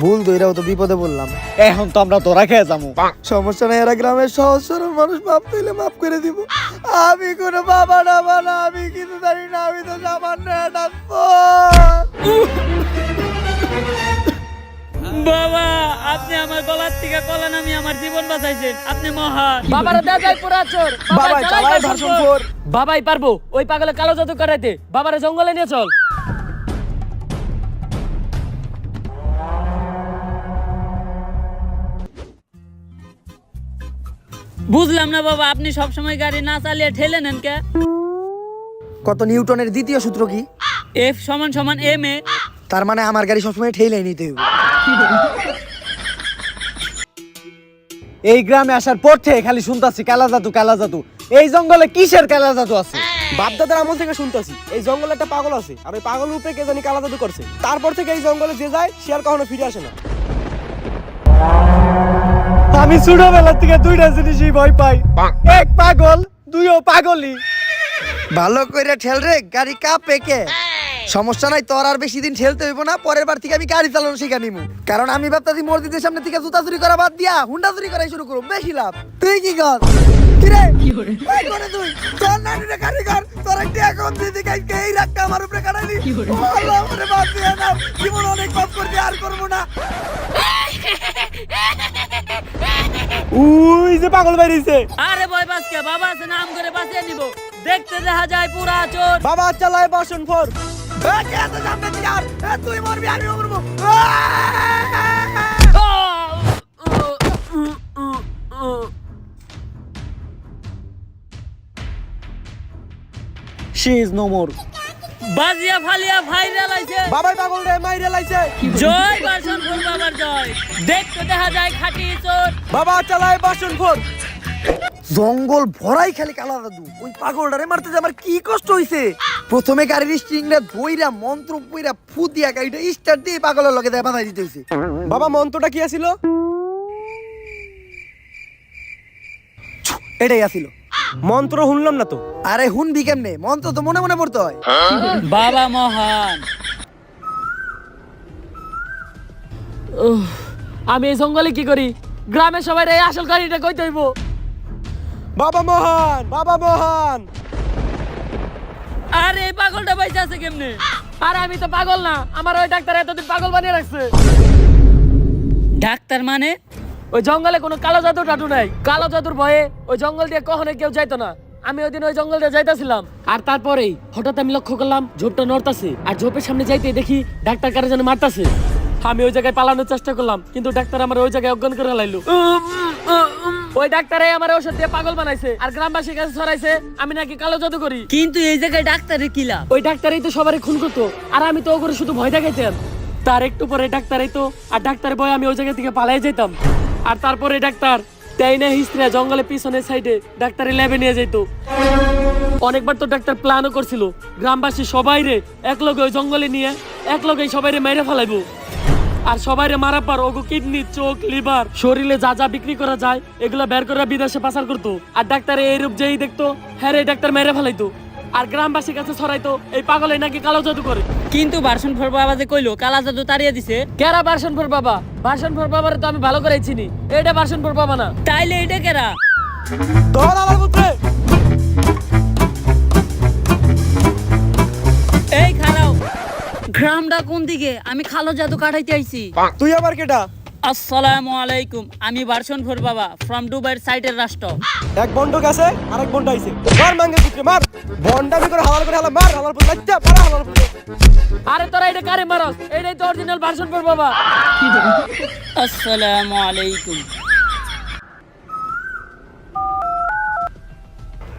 ভুল ধইরাও তো বিপদে বললাম এখন তো আমরা তোরা খেয়ে যাব। সমস্যা নাই এরা গ্রামের সহজ সরল মানুষ মাপ দিলে মাফ করে দিব। আমি কোনো বাবা না বানা আমি কিছু জানি না আমি তো সামান্য একটা বাবা আপনি আমার গলার থেকে কলা নামি আমার জীবন বাঁচাইছেন। আপনি মহা বাবার যায় পুরা চোর। বাবাই চালাই ভাষণ কর বাবাই পারব। ওই পাগলে কালো জাদু করাইতে বাবারে জঙ্গলে নিয়ে চল। বুঝলাম না বাবা আপনি সব সময় গাড়ি না চালিয়ে ঠেলে নেন কে? কত নিউটনের দ্বিতীয় সূত্র কি? এফ সমান সমান এম এ তার মানে আমার গাড়ি সবসময় ঠেলে নিতে হবে এই গ্রামে আসার পর থেকে খালি শুনতাছি কালা জাদু কালা জাদু। এই জঙ্গলে কিসের কালা জাদু আছে? বাপদাদার আমল থেকে শুনতেছি এই জঙ্গলে একটা পাগল আছে আর ওই পাগল উপরে কে জানি কালা জাদু করছে। তারপর থেকে এই জঙ্গলে যে যায় সে আর কখনো ফিরে আসে না। আমি ছোটবেলা থেকে দুইটা জিনিসই ভয় পাই। এক পাগল দুইও পাগলই। ভালো করে ঠেল রে গাড়ি কাঁপে কে? সমস্যা নাই তোর আর বেশি দিন ঠেলতে হইব না পরের বার থেকে আমি গাড়ি চালানো শিখা নিমু। কারণ আমি ভাবতাছি মসজিদের সামনে থেকে জুতা চুরি করা বাদ দিয়া হুন্ডা চুরি করাই শুরু করব বেশি লাভ। তুই কি কর? কি রে? ওই করে? তুই তোর নানিরে গাড়ি কর তোর একটি এখন দিদি গাইকে এই রাখতে আমার উপরে কাটাইলি আল্লাহ আমারে বাদ দিয়া না জীবন অনেক পাপ করবি আর করব না। উই যে পাগল বাইরেছে আরে ভয় বাসকে বাবা আছে নাম করে বাঁচিয়ে নিব। দেখতে দেখা যায় পুরা চোর। বাবা চালায় বাসন ফোর। কে তুই মরবি আমিও মরবো। শি ইজ নো মোর বাজিয়া ফালিয়া ভাইরাল বাবাই পাগল রে মাইরে লাইছে। জয় বাসন ফুল বাবার জয়। দেখতে দেখা যায় খাটি চোর। বাবা চালায় বাসন ফোর জঙ্গল ভরাই খালি কালা দাদু। ওই পাগলটারে মারতে যে আমার কি কষ্ট হইছে। প্রথমে গাড়ির স্টিংটা ধইরা মন্ত্র পইরা ফু দিয়া গাড়িটা স্টার্ট দিয়ে পাগলের লগে দেয় বাধাই দিতে হইছে। বাবা মন্ত্রটা কি আছিল? এটাই আছিল। মন্ত্র শুনলাম না তো? আরে হুনবি কেমনে? মন্ত্র তো মনে মনে পড়তে হয়। বাবা মহান। আমি এই জঙ্গলে কি করি? গ্রামের সবাই এই আসল গাড়িটা কইতে হইব। বাবা মহান বাবা মহান। আরে এই পাগলটা বাইসে আছে কেমনে? আর আমি তো পাগল না। আমার ওই ডাক্তার এতদিন পাগল বানিয়ে রাখছে। ডাক্তার মানে? ওই জঙ্গলে কোনো কালো জাদু টাটু নাই। কালো জাদুর ভয়ে ওই জঙ্গল দিয়ে কখনো কেউ যাইতো না। আমি ওই দিন ওই জঙ্গল দিয়ে যাইতাছিলাম। আর তারপরেই হঠাৎ আমি লক্ষ্য করলাম ঝোপটা নড়তাছে। আর ঝোপের সামনে যাইতে দেখি ডাক্তার কারে যেন মারতাছে। আমি ওই জায়গায় পালানোর চেষ্টা করলাম কিন্তু ডাক্তার আমার ওই জায়গায় অজ্ঞান করে লাইলো। ওই ডাক্তারে আমার ওষুধ দিয়ে পাগল বানাইছে আর গ্রামবাসীর কাছে ছড়াইছে আমি নাকি কালো জাদু করি। কিন্তু এই জায়গায় ডাক্তারের কি লাভ? ওই ডাক্তারই তো সবারই খুন করতো আর আমি তো ওগুলো শুধু ভয় দেখাইতাম। তার একটু পরে ডাক্তারই তো আর ডাক্তার বয় আমি ওই জায়গা থেকে পালাই যেতাম আর তারপরে ডাক্তার তাই না হিস্ট্রিয়া জঙ্গলে পিছনের সাইডে ডাক্তারের ল্যাবে নিয়ে যেত অনেকবার তো ডাক্তার প্ল্যানও করছিল গ্রামবাসী সবাই রে এক লগে ওই জঙ্গলে নিয়ে এক লগে সবাই রে মেরে ফেলাইবো। আর সবাই মারা পার ওগো কিডনি চোখ লিভার শরীরে যা যা বিক্রি করা যায় এগুলো বের করে বিদেশে পাচার করতো। আর ডাক্তার এই রূপ যেই দেখতো হ্যাঁ রে ডাক্তার মেরে ফেলাইতো। আর গ্রামবাসীর কাছে ছড়াইতো এই পাগলে নাকি কালো জাদু করে। কিন্তু বারসন ফর বাবা যে কইলো কালা জাদু তাড়িয়ে দিছে। কেরা বাসনপুর বাবা? বাসনপুর বাবারে তো আমি ভালো করে চিনি। এটা বাসনপুর বাবা না। তাইলে এটা কেরা? তোর আমার পুত্রে গ্রামটা কোন দিকে? আমি খালো জাদু কাটাইতে আইছি। তুই আবার কেটা আসসালামু আলাইকুম। আমি বারসন ফর বাবা ফ্রম দুবাইয়ের সাইটের রাষ্ট্র। এক বন্ড গেছে আর এক বন্ড আইছে। মার মাঙ্গে পুত্রে মার। বন্ডামি করে হালাল করে হালা মার। হালাল পুত্রে আচ্ছা মার হালাল পুত্রে। আরে তোরা এটা কারে মারস? এটাই তো অরিজিনাল বাসনপুর বাবা। আসসালামু আলাইকুম।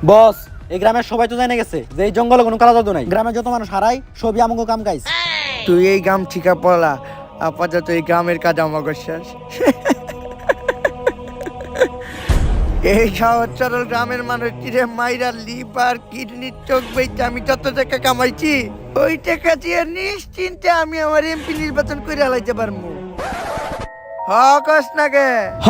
বস এই গ্রামের সবাই তো জানে গেছে যে এই জঙ্গলে কোনো কালা জাদু নাই। গ্রামের যত মানুষ হারাই সবই আমাকে কাম গাইস তুই এই গ্রাম ঠিকা পড়লা, আপাতত এই গ্রামের কাজ আমাকে শেষ। এই সহজ সরল গ্রামের মানুষ চিরে মাইরা লিভার কিডনি চোখ বেচে আমি যত টাকা কামাইছি, ওই টাকা দিয়ে নিশ্চিন্তে আমি আমার এমপি নির্বাচন করে হালাইতে পারব। হকস নাগে। হ